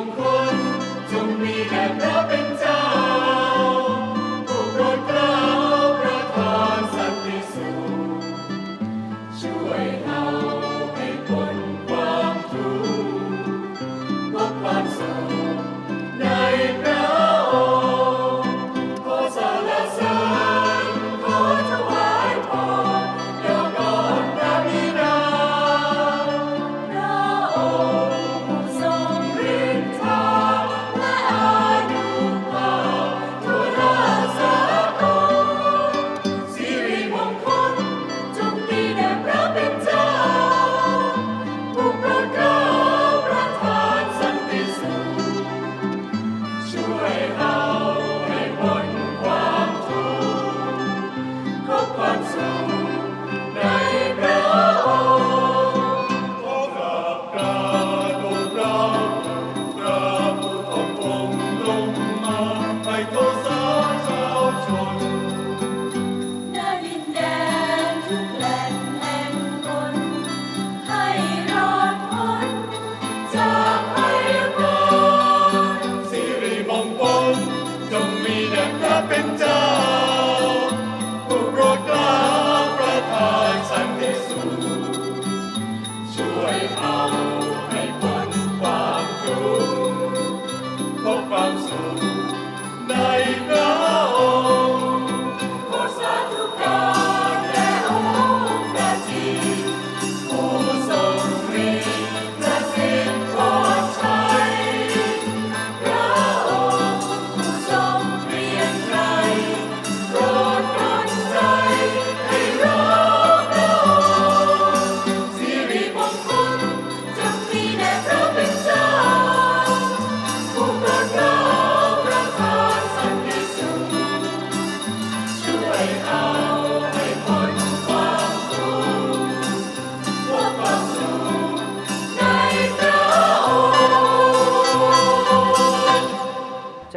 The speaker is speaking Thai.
งคลจงมีแด่พระเป็นเจ้าผู้โปรดเกล้าประทานสันติสุขช่วยให้ carpenter.